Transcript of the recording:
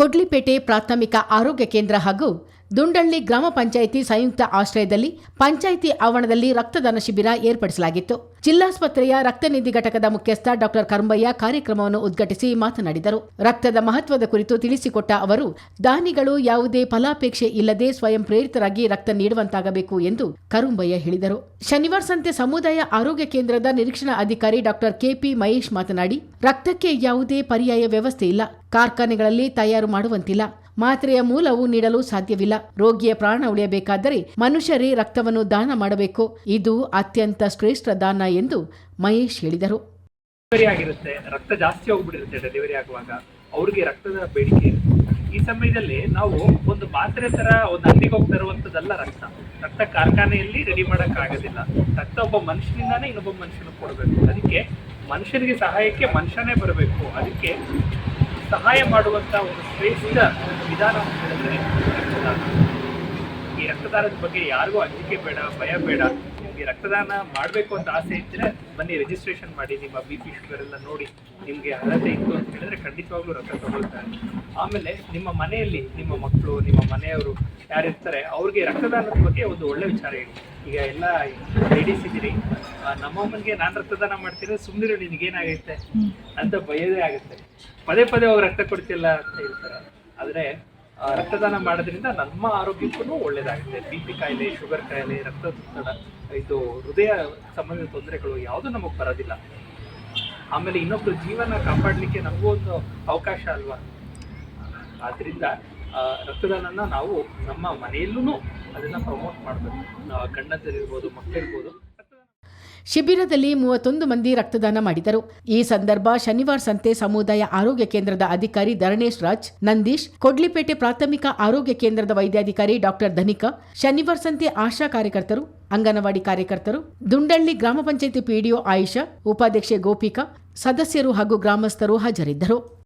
ಕೊಡ್ಲಿಪೇಟೆ ಪ್ರಾಥಮಿಕ ಆರೋಗ್ಯ ಕೇಂದ್ರ ಹಾಗೂ ದುಂಡಳ್ಳಿ ಗ್ರಾಮ ಪಂಚಾಯಿತಿ ಸಂಯುಕ್ತ ಆಶ್ರಯದಲ್ಲಿ ಪಂಚಾಯಿತಿ ಆವರಣದಲ್ಲಿ ರಕ್ತದಾನ ಶಿಬಿರ ಏರ್ಪಡಿಸಲಾಗಿತ್ತು. ಜಿಲ್ಲಾಸ್ಪತ್ರೆಯ ರಕ್ತನಿಧಿ ಘಟಕದ ಮುಖ್ಯಸ್ಥ ಡಾಕ್ಟರ್ ಕರ್ಮಯ್ಯ ಕಾರ್ಯಕ್ರಮವನ್ನು ಉದ್ಘಾಟಿಸಿ ಮಾತನಾಡಿದರು. ರಕ್ತದ ಮಹತ್ವದ ಕುರಿತು ತಿಳಿಸಿಕೊಟ್ಟ ಅವರು, ದಾನಿಗಳು ಯಾವುದೇ ಫಲಾಪೇಕ್ಷೆ ಇಲ್ಲದೆ ಸ್ವಯಂ ಪ್ರೇರಿತರಾಗಿ ರಕ್ತ ನೀಡುವಂತಾಗಬೇಕು ಎಂದು ಕರುಂಬಯ್ಯ ಹೇಳಿದರು. ಶನಿವಾರ ಸಂತೆ ಸಮುದಾಯ ಆರೋಗ್ಯ ಕೇಂದ್ರದ ನಿರೀಕ್ಷಣಾ ಅಧಿಕಾರಿ ಡಾಕ್ಟರ್ ಕೆಪಿ ಮಹೇಶ್ ಮಾತನಾಡಿ, ರಕ್ತಕ್ಕೆ ಯಾವುದೇ ಪರ್ಯಾಯ ವ್ಯವಸ್ಥೆ ಇಲ್ಲ. ಕಾರ್ಖಾನೆಗಳಲ್ಲಿ ತಯಾರು ಮಾಡುವಂತಿಲ್ಲ. ಮಾತ್ರೆಯ ಮೂಲವು ನೀಡಲು ಸಾಧ್ಯವಿಲ್ಲ. ರೋಗಿಯ ಪ್ರಾಣ ಉಳಿಯಬೇಕಾದರೆ ಮನುಷ್ಯರೇ ರಕ್ತವನ್ನು ದಾನ ಮಾಡಬೇಕು. ಇದು ಅತ್ಯಂತ ಶ್ರೇಷ್ಠ ದಾನ ಎಂದು ಮಹೇಶ್ ಹೇಳಿದರು. ಡೆಲಿವರಿ ರಕ್ತ ಜಾಸ್ತಿ ಹೋಗ್ಬಿಟ್ಟಿರುತ್ತೆ ಡೆಲಿವರಿ ಆಗುವಾಗ ಅವ್ರಿಗೆ ರಕ್ತದ ಬೇಡಿಕೆ ಈ ಸಮಯದಲ್ಲಿ ನಾವು ಒಂದು ಮಾತ್ರೆ ತರ ಒಂದು ಅಂಗಡಿಗೆ ಹೋಗಿ ತರುವಂತದ್ದಲ್ಲ ರಕ್ತ. ರಕ್ತ ಕಾರ್ಖಾನೆಯಲ್ಲಿ ರೆಡಿ ಮಾಡಕ್ ಆಗೋದಿಲ್ಲ ರಕ್ತ ಒಬ್ಬ ಮನುಷ್ಯನಿಂದಾನೇ ಇನ್ನೊಬ್ಬ ಮನುಷ್ಯನ ಕೊಡಬೇಕು. ಅದಕ್ಕೆ ಮನುಷ್ಯನಿಗೆ ಸಹಾಯಕ್ಕೆ ಮನುಷ್ಯನೇ ಬರಬೇಕು. ಅದಕ್ಕೆ ಸಹಾಯ ಮಾಡುವಂತ ಒಂದು ಶ್ರೇಷ್ಠ ವಿಧಾನ ಹೇಳಿದ್ರೆ ಈ ರಕ್ತದಾನದ ಬಗ್ಗೆ ಯಾರಿಗೂ ಅಂಜಿಕೆ ಬೇಡ, ಭಯ ಬೇಡ. ನಿಮಗೆ ರಕ್ತದಾನ ಮಾಡಬೇಕು ಅಂತ ಆಸೆ ಇದ್ದರೆ ಬನ್ನಿ ರಿಜಿಸ್ಟ್ರೇಷನ್ ಮಾಡಿ, ನಿಮ್ಮ ಬಿ ಪಿ ಶುಗರ್ ಎಲ್ಲ ನೋಡಿ ನಿಮಗೆ ಅರ್ಹತೆ ಇತ್ತು ಅಂತ ಹೇಳಿದ್ರೆ ಖಂಡಿತವಾಗ್ಲೂ ರಕ್ತ ತಗೊಳ್ತಾರೆ. ಆಮೇಲೆ ನಿಮ್ಮ ಮನೆಯಲ್ಲಿ ನಿಮ್ಮ ಮಕ್ಕಳು, ನಿಮ್ಮ ಮನೆಯವರು ಯಾರಿರ್ತಾರೆ, ಅವ್ರಿಗೆ ರಕ್ತದಾನದ ಬಗ್ಗೆ ಒಂದು ಒಳ್ಳೆ ವಿಚಾರ ಹೇಳಿ. ಈಗ ಎಲ್ಲ ಲೇಡೀಸ್ ಇದ್ದೀರಿ ನಮ್ಮ ನಮ್ಮಮ್ಮನಿಗೆ ನಾನು ರಕ್ತದಾನ ಮಾಡ್ತೀನಿ ಸುಮ್ಮನಿರು ನಿನಗೇನಾಗೈತೆ? ಅಂತ ಭಯದೇ ಆಗುತ್ತೆ. ಪದೇ ಪದೇ ಅವ್ರು ರಕ್ತ ಕೊಡ್ತಿಲ್ಲ ಅಂತ ಹೇಳ್ತಾರೆ. ಆದರೆ ರಕ್ತದಾನ ಮಾಡೋದ್ರಿಂದ ನಮ್ಮ ಆರೋಗ್ಯಕ್ಕೂ ಒಳ್ಳೇದಾಗುತ್ತೆ. ಬಿ ಪಿ ಕಾಯಿಲೆ, ಶುಗರ್ ಕಾಯಿಲೆ, ರಕ್ತದೊತ್ತಡ, ಇದು ಹೃದಯ ಸಂಬಂಧಿತ ತೊಂದರೆಗಳು ಯಾವುದೂ ನಮಗೆ ಬರೋದಿಲ್ಲ. ಆಮೇಲೆ ಇನ್ನೊಬ್ರು ಜೀವನ ಕಾಪಾಡಲಿಕ್ಕೆ ನಮಗೂ ಒಂದು ಅವಕಾಶ ಅಲ್ವಾ? ಆದ್ದರಿಂದ ರಕ್ತದಾನ ರಕ್ತದಾನನ ನಾವು ನಮ್ಮ ಮನೆಯಲ್ಲೂ ಅದನ್ನ ಪ್ರಮೋಟ್ ಮಾಡಬೇಕು. ಗಂಡಂದಿರ್ಬೋದು ಮಕ್ಕಳಿರ್ಬೋದು ಶಿಬಿರದಲ್ಲಿ ಮೂವತ್ತೊಂದು ಮಂದಿ ರಕ್ತದಾನ ಮಾಡಿದರು. ಈ ಸಂದರ್ಭ ಶನಿವಾರ ಸಂತೆ ಸಮುದಾಯ ಆರೋಗ್ಯ ಕೇಂದ್ರದ ಅಧಿಕಾರಿ ಧರಣೇಶ್ ರಾಜ್, ನಂದೀಶ್, ಕೊಡ್ಲಿಪೇಟೆ ಪ್ರಾಥಮಿಕ ಆರೋಗ್ಯ ಕೇಂದ್ರದ ವೈದ್ಯಾಧಿಕಾರಿ ಡಾಕ್ಟರ್ ಧನಿಕಾ, ಶನಿವಾರ ಸಂತೆ ಆಶಾ ಕಾರ್ಯಕರ್ತರು, ಅಂಗನವಾಡಿ ಕಾರ್ಯಕರ್ತರು, ದುಂಡಳ್ಳಿ ಗ್ರಾಮ ಪಂಚಾಯಿತಿ ಪಿಡಿಒ ಆಯಿಷಾ, ಉಪಾಧ್ಯಕ್ಷೆ ಗೋಪಿಕಾ, ಸದಸ್ಯರು ಹಾಗೂ ಗ್ರಾಮಸ್ಥರು ಹಾಜರಿದ್ದರು.